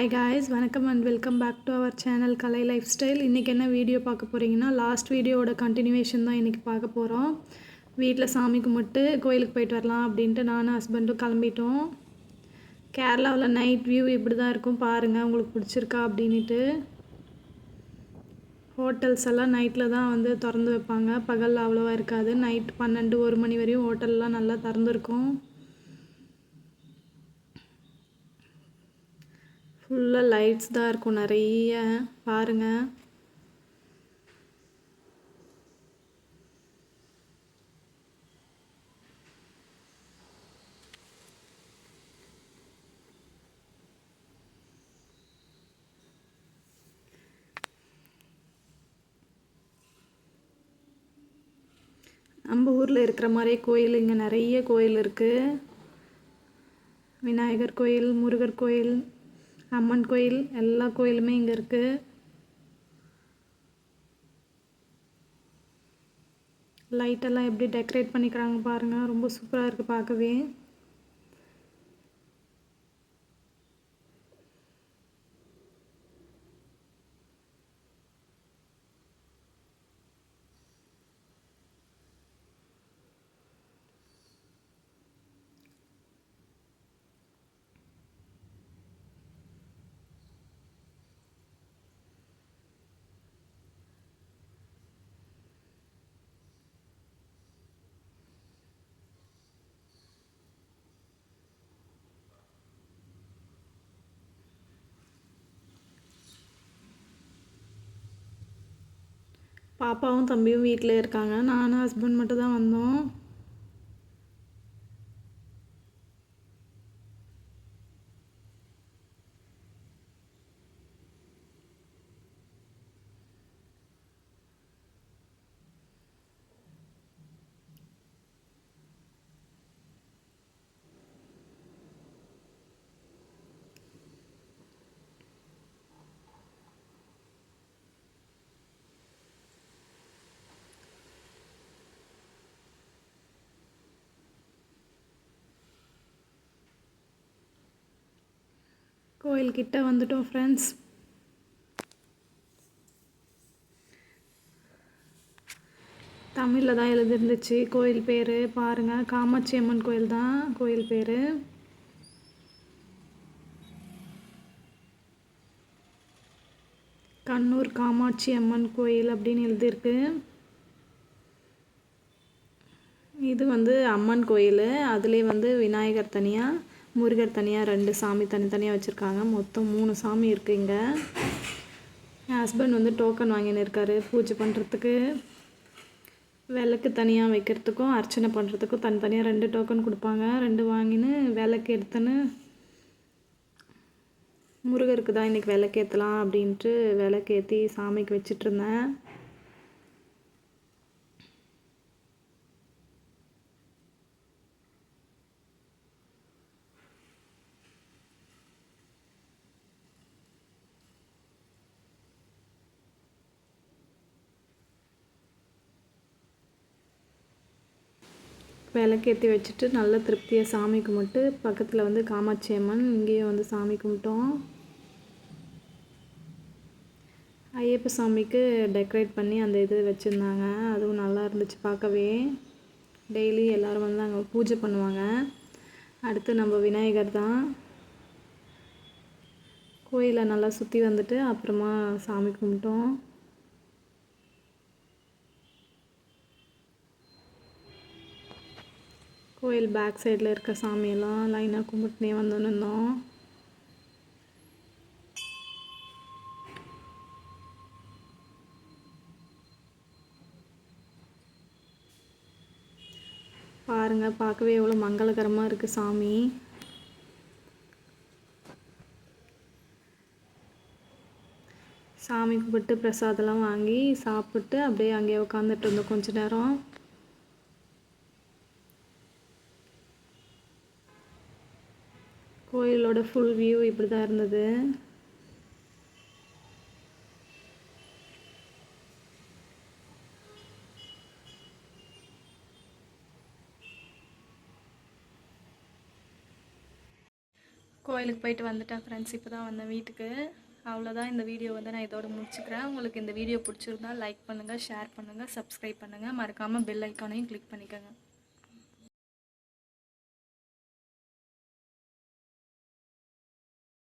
Hi guys வணக்கம் and welcome back to our channel Kalai lifestyle இன்றைக்கி என்ன video பார்க்க போகிறீங்கன்னா லாஸ்ட் வீடியோவோட கண்டினியூவேஷன் தான் இன்றைக்கி பார்க்க போகிறோம் வீட்டில் சாமி கும்பிட்டு கோயிலுக்கு போயிட்டு வரலாம் அப்படின்ட்டு நானும் ஹஸ்பண்டும் கிளம்பிட்டோம். கேரளாவில் நைட் வியூ இப்படி தான் இருக்கும் பாருங்கள் உங்களுக்கு பிடிச்சிருக்கா அப்படின்ட்டு ஹோட்டல்ஸ் எல்லாம் நைட்டில் தான் வந்து திறந்து வைப்பாங்க. பகலில் அவ்வளோவா இருக்காது. நைட் பன்னெண்டு ஒரு மணி வரையும் ஹோட்டல்லாம் நல்லா திறந்துருக்கும். ஃபுல்லாக லைட்ஸ் தான் இருக்கும் நிறைய. பாருங்கள் நம்ம ஊரில் இருக்கிற மாதிரியே கோயில் இங்கே நிறைய கோயில் இருக்குது விநாயகர் கோயில் முருகர் கோயில். அம்மன் கோயில் எல்லா கோயிலுமே இங்கே இருக்குது லைட்டெல்லாம் எப்படி டெக்கரேட் பண்ணிக்கிறாங்க பாருங்கள் ரொம்ப சூப்பராக இருக்குது பார்க்கவே. பாப்பாவும் தம்பியும் வீட்டில் இருக்காங்க. நானும் ஹஸ்பண்ட் மட்டும் தான் வந்தோம். கோயில்கிட்ட வந்துட்டோம் ஃப்ரெண்ட்ஸ் தமிழில் தான் எழுதிருந்துச்சு கோயில் பேர். பாருங்கள் காமாட்சி அம்மன் கோயில் தான் கோயில் பேர். கண்ணூர் காமாட்சி அம்மன் கோயில் அப்படின்னு எழுதியிருக்கு. இது வந்து அம்மன் கோயில். அதுலேயே வந்து விநாயகர் தனியாக முருகர் தனியாக ரெண்டு சாமி தனித்தனியாக வச்சுருக்காங்க. மொத்தம் மூணு சாமி இருக்குது இங்கே. என் ஹஸ்பண்ட் வந்து டோக்கன் வாங்கின்னு இருக்காரு. பூஜை பண்ணுறதுக்கு விளக்கு தனியாக வைக்கிறதுக்கும் அர்ச்சனை பண்ணுறதுக்கும் தனித்தனியாக ரெண்டு டோக்கன் கொடுப்பாங்க. ரெண்டு வாங்கின்னு விளக்கு எடுத்துன்னு முருகருக்கு தான் இன்றைக்கி விளக்கேற்றலாம் அப்படின்ட்டு விளக்கேற்றி சாமிக்கு வச்சிட்ருந்தேன் விளக்கேற்றி வச்சுட்டு நல்ல திருப்தியாக சாமி கும்பிட்டு பக்கத்தில் வந்து காமாட்சி அம்மன் இங்கேயும் வந்து சாமி கும்பிட்டோம். ஐயப்ப சாமிக்கு டெக்கரேட் பண்ணி அந்த இது வச்சுருந்தாங்க. அதுவும் நல்லா இருந்துச்சு பார்க்கவே. டெய்லி எல்லோரும் வந்து அங்கே பூஜை பண்ணுவாங்க. அடுத்து நம்ம விநாயகர் தான். கோயிலை நல்லா சுற்றி வந்துட்டு அப்புறமா சாமி கும்பிட்டோம். கோயில் பேக் சைடில் இருக்க சாமியெல்லாம் லைனாக கும்பிட்டுனே வந்துன்னு இருந்தோம். பாருங்கள் பார்க்கவே எவ்வளோ மங்களகரமாக இருக்குது சாமி. சாமி கும்பிட்டு பிரசாதெல்லாம் வாங்கி சாப்பிட்டு அப்படியே அங்கேயே உட்காந்துட்டு இருந்தோம் கொஞ்ச நேரம். கோயிலோட ஃபுல் வியூ இப்படி தான் இருந்தது. கோயிலுக்கு போயிட்டு வந்துட்டேன் ஃப்ரெண்ட்ஸ் இப்போ தான் வந்தேன் வீட்டுக்கு. அவ்வளோதான் இந்த வீடியோ வந்து நான் இதோட முடிச்சுக்கிறேன். உங்களுக்கு இந்த வீடியோ பிடிச்சிருந்தா லைக் பண்ணுங்கள் ஷேர் பண்ணுங்கள் சப்ஸ்கிரைப் பண்ணுங்கள் மறக்காமல் பெல் ஐக்கானையும் கிளிக் பண்ணிக்கோங்க.